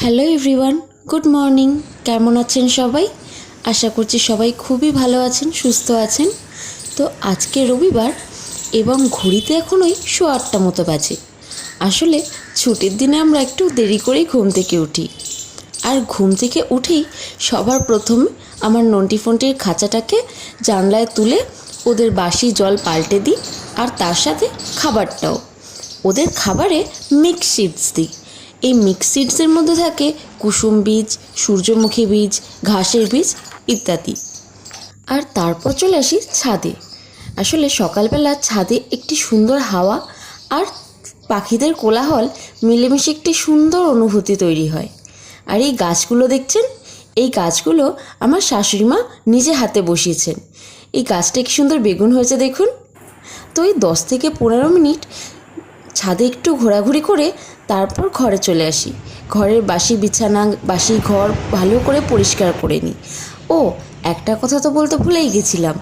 Hello everyone, good morning. কেমন আছেন সবাই? আশা করছি সবাই খুবই ভালো আছেন, সুস্থ আছেন। তো আজকে রবিবার এবং ঘড়িতে এখন ওই শো আটটা মতো বাজে। আসলে ছুটির দিনে আমরা একটু দেরি করেই ঘুম থেকে উঠি। আর ঘুম থেকে উঠেই সবার প্রথমে আমার নন্টি ফোনটির খাঁচাটাকে জানলায় তুলে ওদের বাসি জল পাল্টে দিই আর তার সাথে খাবারটাও। ওদের খাবারে মিক্স সিডস দিই। এই মিক্স সিডসের মধ্যে থাকে কুসুম বীজ, সূর্যমুখী বীজ, ঘাসের বীজ ইত্যাদি। আর তারপর চলে আসি ছাদে। আসলে সকালবেলা ছাদে একটি সুন্দর হাওয়া আর পাখিদের কোলাহল মিলেমিশে একটি সুন্দর অনুভূতি তৈরি হয়। আর এই গাছগুলো দেখছেন? এই গাছগুলো আমার শাশুড়ি মা নিজে হাতে বসিয়েছেন। এই গাছটা কি সুন্দর বেগুন হয়েছে দেখুন। তো এই দশ থেকে পনেরো মিনিট ছাদে একটু ঘোরাঘুরি করে তারপর ঘরে চলে আসি। ঘরের বাসি বিছানা, বাসি ঘর ভালো করে পরিষ্কার করে নিই। ও, একটা কথা তো বলতে ভুলেই গেছিলাম।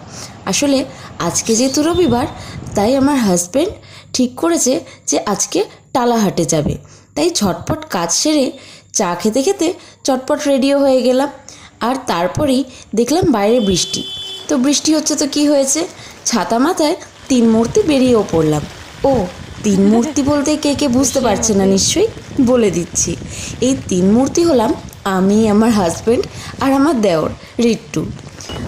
আসলে আজকে যেহেতু রবিবার, তাই আমার হাজব্যান্ড ঠিক করেছে যে আজকে টালাহাটে যাবে। তাই ঝটপট কাজ সেরে চা খেতে খেতে চটপট রেডিও হয়ে গেলাম। আর তারপরেই দেখলাম বাইরে বৃষ্টি। তো বৃষ্টি হচ্ছে তো কি হয়েছে? ছাতা মাথায় তিন মূর্তি বেরিয়েও পড়লাম। ও তিন মূর্তি বলতে কে কে বুঝতে পারছে না নিশ্চয়ই? বলে দিচ্ছি। এই তিন মূর্তি হলাম আমি, আমার হাজব্যান্ড আর আমার দেওর, রিট্টু।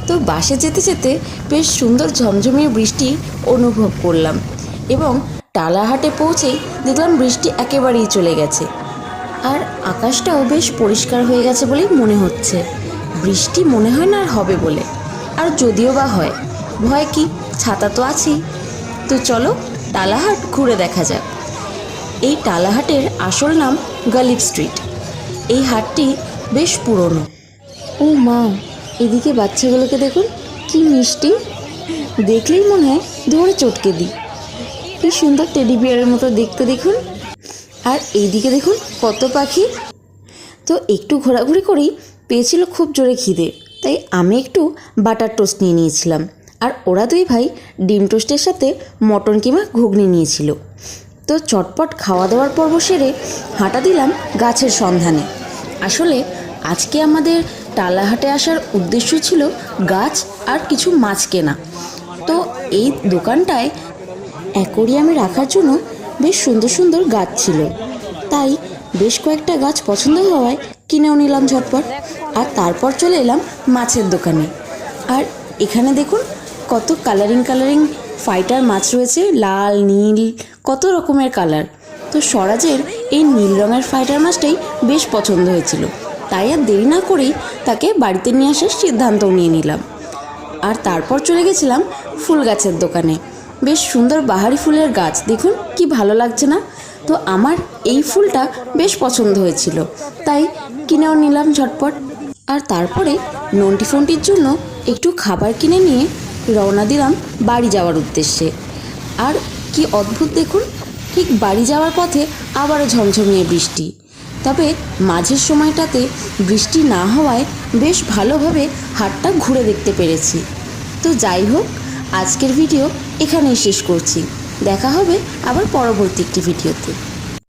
তো বাসে যেতে যেতে বেশ সুন্দর ঝমঝমিয়ে বৃষ্টি অনুভব করলাম এবং টালাহাটে পৌঁছেই দেখলাম বৃষ্টি একেবারেই চলে গেছে। আর আকাশটাও বেশ পরিষ্কার হয়ে গেছে বলেই মনে হচ্ছে। বৃষ্টি মনে হয় না আর হবে বলে। আর যদিও বা হয়, ভয় কি? ছাতা তো আছেই। তো চলো টালাহাট ঘুরে দেখা যাক। এই টালাহাটের আসল নাম গালিব স্ট্রিট। এই হাটটি বেশ পুরনো। ও মা, এদিকে বাচ্চাগুলোকে দেখুন, কি মিষ্টি। দেখলেই মনে হয় ধরে চটকে দিই। কি সুন্দর টেডি বিয়ারের মতো দেখতে দেখুন। আর এইদিকে দেখুন কত পাখি। তো একটু ঘোরাঘুরি করেই পেয়েছিল খুব জোরে খিদে, তাই আমি একটু বাটার টোস্ট নিয়ে নিয়েছিলাম। আর ওরা দুই ভাই ডিম টোস্টের সাথে মটন কিমা ঘুগনি নিয়েছিল। তো চটপট খাওয়া দাওয়ার পর্ব সেরে হাঁটা দিলাম গাছের সন্ধানে। আসলে আজকে আমাদের টালাহাটে আসার উদ্দেশ্য ছিল গাছ আর কিছু মাছ কেনা। তো এই দোকানটায় অ্যাকোরিয়ামে রাখার জন্য বেশ সুন্দর সুন্দর গাছ ছিল। তাই বেশ কয়েকটা গাছ পছন্দ হওয়ায় কিনেও নিলাম ঝটপট। আর তারপর চলে এলাম মাছের দোকানে। আর এখানে দেখুন কত কালারিং কালারিং ফাইটার মাছ রয়েছে, লাল, নীল, কত রকমের কালার তো স্বরাজের এই নীল রঙের ফাইটার মাছটাই বেশ পছন্দ হয়েছিল। তাই আর দেরি না করেই তাকে বাড়িতে নিয়ে আসার সিদ্ধান্তও নিয়ে নিলাম। আর তারপর চলে গেছিলাম ফুল গাছের দোকানে। বেশ সুন্দর বাহারি ফুলের গাছ, দেখুন কি ভালো লাগছে না? তো আমার এই ফুলটা বেশ পছন্দ হয়েছিল, তাই কিনেও নিলাম ঝটপট। আর তারপরে নন্টি ফন্টির জন্য একটু খাবার কিনে নিয়ে রওনা দিলাম বাড়ি যাওয়ার উদ্দেশ্যে। আর কি অদ্ভুত দেখুন, ঠিক বাড়ি যাওয়ার পথে আবারও ঝমঝমিয়ে বৃষ্টি। তবে মাঝের সময়টাতে বৃষ্টি না হওয়ায় বেশ ভালোভাবে হাটটা ঘুরে দেখতে পেরেছি। তো যাই হোক, আজকের ভিডিও এখানেই শেষ করছি। দেখা হবে আবার পরবর্তী একটি ভিডিওতে।